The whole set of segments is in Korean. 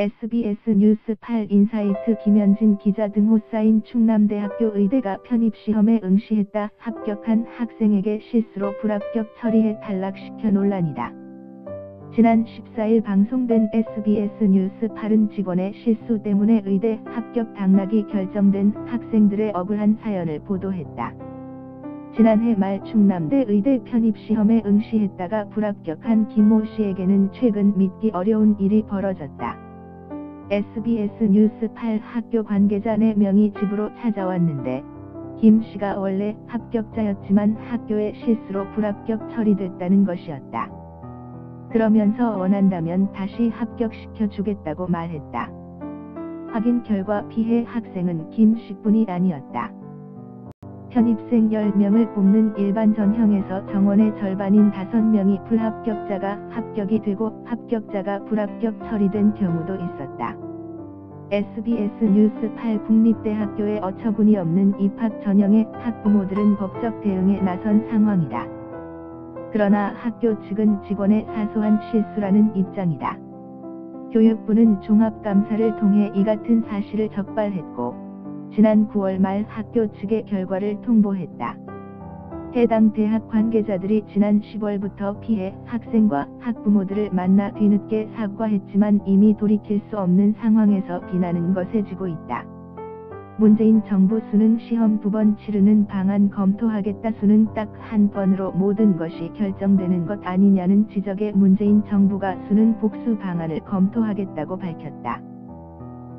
SBS 뉴스 8 인사이트 김현진 기자 등 호 사인 충남대학교 의대가 편입시험에 응시했다 합격한 학생에게 실수로 불합격 처리해 탈락시켜 논란이다. 지난 14일 방송된 SBS 뉴스 8은 직원의 실수 때문에 의대 합격 당락이 결정된 학생들의 억울한 사연을 보도했다. 지난해 말 충남대 의대 편입시험에 응시했다가 불합격한 김모 씨에게는 최근 믿기 어려운 일이 벌어졌다. SBS 뉴스 8 학교 관계자 4명이 집으로 찾아왔는데 김 씨가 원래 합격자였지만 학교의 실수로 불합격 처리됐다는 것이었다. 그러면서 원한다면 다시 합격시켜 주겠다고 말했다. 확인 결과 피해 학생은 김 씨뿐이 아니었다. 편입생 10명을 뽑는 일반 전형에서 정원의 절반인 5명이 불합격자가 합격이 되고 합격자가 불합격 처리된 경우도 있었다. SBS 뉴스 8 국립대학교에 어처구니 없는 입학 전형의 학부모들은 법적 대응에 나선 상황이다. 그러나 학교 측은 직원의 사소한 실수라는 입장이다. 교육부는 종합감사를 통해 이 같은 사실을 적발했고 지난 9월 말 학교 측의 결과를 통보했다. 해당 대학 관계자들이 지난 10월부터 피해 학생과 학부모들을 만나 뒤늦게 사과했지만 이미 돌이킬 수 없는 상황에서 비난은 거세지고 있다. 문재인 정부 수능 시험 두 번 치르는 방안 검토하겠다 수능 딱 한 번으로 모든 것이 결정되는 것 아니냐는 지적에 문재인 정부가 수능 복수 방안을 검토하겠다고 밝혔다.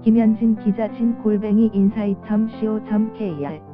김현진 기자 진 골뱅이 인사이트.co.kr